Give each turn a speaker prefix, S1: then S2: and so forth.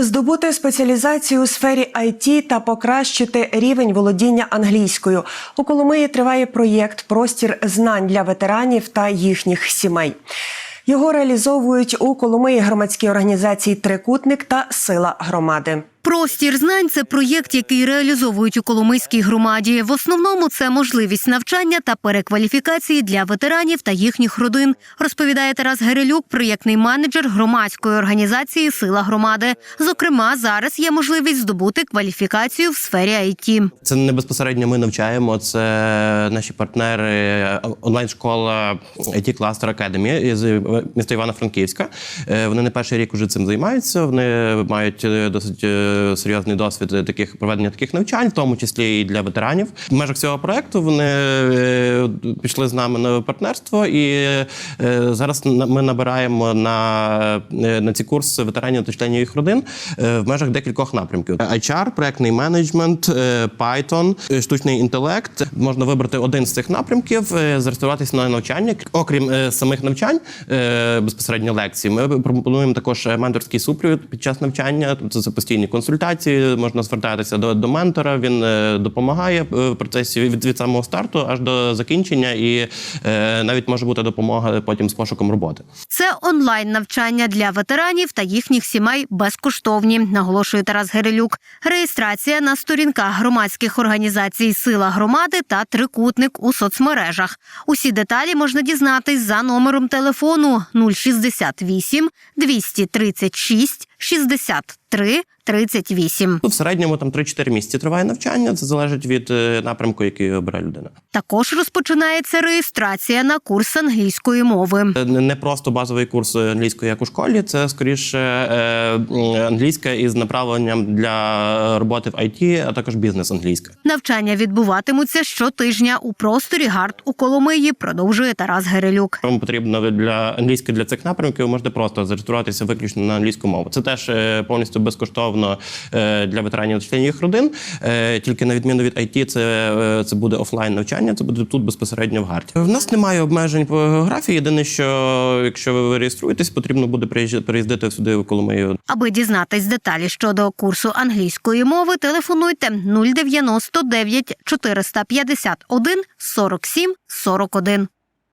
S1: Здобути спеціалізацію у сфері IT та покращити рівень володіння англійською. У Коломиї триває проєкт Простір знань для ветеранів та їхніх сімей. Його реалізовують у Коломиї громадській організації Трикутник та Сила громади.
S2: Простір знань це проєкт, який реалізовують у Коломийській громаді. В основному це можливість навчання та перекваліфікації для ветеранів та їхніх родин, розповідає Тарас Герелюк, проєктний менеджер громадської організації Сила громади. Зокрема, зараз є можливість здобути кваліфікацію в сфері IT.
S3: Це не безпосередньо ми навчаємо. Це наші партнери онлайн-школа IT Cluster Academy з міста Івано-Франківська. Е, Вони не перший рік уже цим займаються. Вони мають е, досить е, серйозний досвід таких проведення таких навчань, в тому числі і для ветеранів. В межах цього проекту вони е, пішли з нами на партнерство, і е, зараз ми набираємо на, е, на ці курси ветеранів та членів їх родин в межах декількох напрямків: HR, проектний менеджмент, Python, штучний інтелект. Можна вибрати один з цих напрямків, зареєструватися на навчання. Окрім самих навчань, безпосередньо лекцій, ми пропонуємо також менторський супровід під час навчання. Тобто це постійні консультації. Можна звертатися до, до ментора. Він е, допомагає е, в процесі від, від самого старту аж до закінчення, і е, навіть може бути допомога потім з пошуком роботи.
S2: Це онлайн навчання для ветеранів та їхніх сімей безкоштовні, наголошує Тарас Герелюк. Реєстрація на сторінках громадських організацій Сила громади та Трикутник у соцмережах. Усі деталі можна дізнатись за номером телефону 068 236 63 38.
S3: Ну, в середньому там 3-4 місяці триває навчання. Це залежить від е, напрямку, який обирає людина.
S2: Також розпочинається реєстрація на курс англійської мови.
S3: Е, Не не просто базовий курс англійської, як у школі. Це скоріше е, англійська із направленням для роботи в IT, а також бізнес англійська.
S2: Навчання відбуватимуться щотижня у просторі Гард у Коломиї. Продовжує Тарас Герелюк.
S3: Вам потрібно для англійської для цих напрямків. Ви можете просто зареєструватися виключно на англійську мову. Це теж е, повністю безкоштовно е, для ветеранів членів їх родин. Е, Тільки на відміну від IT, це, це буде офлайн навчання. Це буде тут безпосередньо в гарді. В нас немає обмежень по географії. Єдине, що якщо ви реєструєтесь, потрібно буде приїздити сюди в Коломию
S2: Аби дізнатись деталі щодо курсу англійської мови, телефонуйте 099 451 47 41.